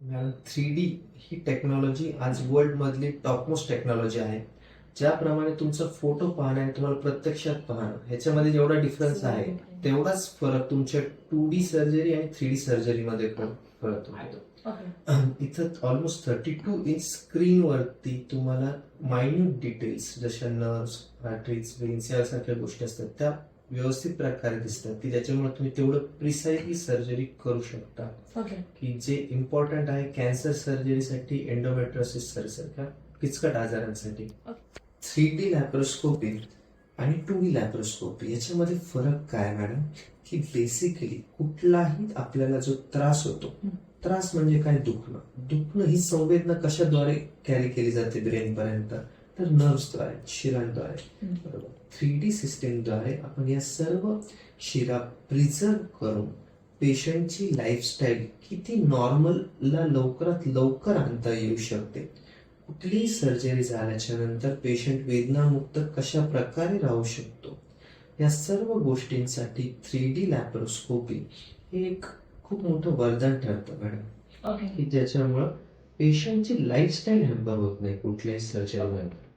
Three D ही technology आज world मधली टॉपमोस्ट टेक्नॉलॉजी आहे. ज्याप्रमाणे तुमचा फोटो पाहणं आणि तुम्हाला प्रत्यक्षात पाहणं ह्याच्यामध्ये जेवढा डिफरन्स आहे तेवढाच फरक तुमच्या टू डी सर्जरी आणि थ्री डी सर्जरी मध्ये पण फरक इथं almost thirty two inch screen वरती तुम्हाला मायन्यूट डिटेल्स जशा नर्व्स आर्टरीज वेन्स यासारख्या गोष्टी असतात त्या व्यवस्थित प्रकारे दिसतात की ज्याच्यामुळे तुम्ही तेवढं प्रिसाइजली सर्जरी करू शकता. की जे इम्पॉर्टंट आहे कॅन्सर सर्जरीसाठी एन्डोमेट्रोसिस सारख्या किचकट आजारांसाठी. थ्री डी लॅप्रोस्कोपी आणि टू डी लॅप्रोस्कोपी याच्यामध्ये फरक काय मॅडम की बेसिकली कुठलाही आपल्याला जो त्रास होतो. त्रास म्हणजे काय? दुखणं. दुखणं ही संवेदना कशाद्वारे कॅरी केली जाते ब्रेन पर्यंत तर नर्व्सद्वारे शिरांद्वारे हं. बरोबर. थ्री डी सिस्टीमद्वारे आपण या सर्व शिरा प्रिझर्व करून पेशंटची लाईफस्टाईल किती नॉर्मलला लवकरात लवकर आणता येऊ शकते. कुठलीही सर्जरी झाल्याच्यानंतर पेशंट वेदनामुक्त कशा प्रकारे राहू शकतो? या सर्व गोष्टींसाठी थ्री डी लॅप्रोस्कोपी हे एक खूप मोठं वरदान ठरतं मॅडम. की ज्याच्यामुळं पेशंटची लाईफस्टाईल हॅम्पर होत नाही कुठल्याही सर्जरीमध्ये